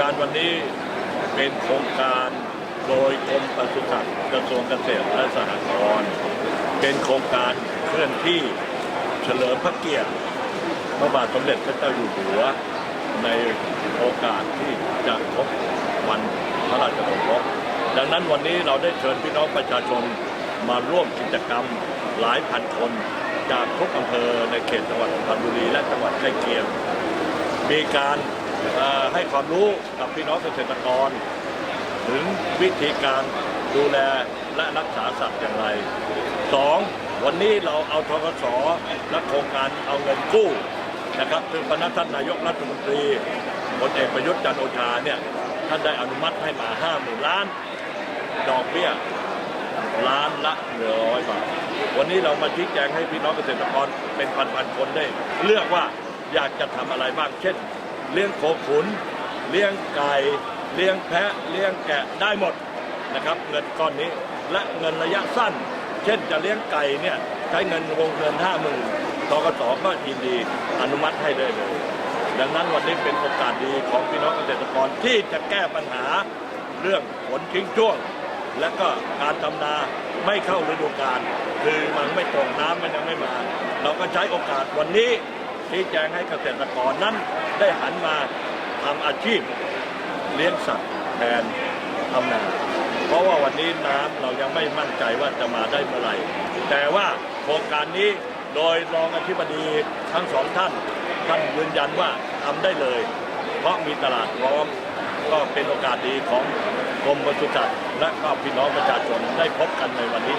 การวันนี้เป็นโครงการโดยกรมปศุสัตว์กระทรวงเกษตรและสหกรณ์เป็นโครงการเคลื่อนที่เฉลิมพระเกียรติพระบาทสมเด็จพระเจ้าอยู่หัว ในโอกาสที่จะครบวันพระราชสมภพดังนั้นวันนี้เราได้เชิญพี่น้องประชาชนมาร่วมกิจกรรมหลายพันคน จากทุกอำเภอในเขตจังหวัดสุพรรณบุรีและจังหวัดใกล้เคียงมีการ ให้ความรู้กับพี่น้องเกษตรกร ถึงวิธีการดูแลและรักษาสัตว์อย่างไรสองวันนี้เราเอาทกสและโครงการเอาเงินกู้นะครับซึ่งพนักท่านนายกรัฐมนตรีพลเอกประยุทธ์จันโอชาเนี่ยท่านได้อนุมัติให้มาห้าหมื่นล้าน ดอกเบี้ยล้านละหนึ่งร้อยบาท วันนี้เรามาชี้แจงให้พี่น้องเกษตรกรเป็นพันๆคนได้ เลือกว่าอยากจะทำอะไรบ้างเช่น เลี้ยงโคขุน เลี้ยงไก่ เลี้ยงแพะ เลี้ยงแกะได้หมดนะครับเงินก้อนนี้และเงินระยะสั้น เช่นจะเลี้ยงไก่เนี่ยใช้เงินวงเงินห้าหมื่นตกสก็ยินดีอนุมัติให้ได้เลย ดังนั้นวันนี้เป็นโอกาสดีของพี่น้องเกษตรกรที่จะแก้ปัญหาเรื่องฝนทิ้งช่วง และก็การทำนาไม่เข้าฤดูกาลคือมันไม่ตรงน้ำมันยังไม่มา เราก็ใช้โอกาสวันนี้ ชี้แจงให้เกษตรกรนั้นได้หันมาทำอาชีพเลี้ยงสัตว์แทนทำนา เพราะว่าวันนี้น้ำเรายังไม่มั่นใจว่าจะมาได้เมื่อไหร่ แต่ว่าโครงการนี้โดยรองอธิบดีทั้งสองท่าน ท่านยืนยันว่าทำได้เลย เพราะมีตลาดพร้อมก็เป็นโอกาสดีของกรมปศุสัตว์และก็พี่น้องประชาชนได้พบกันในวันนี้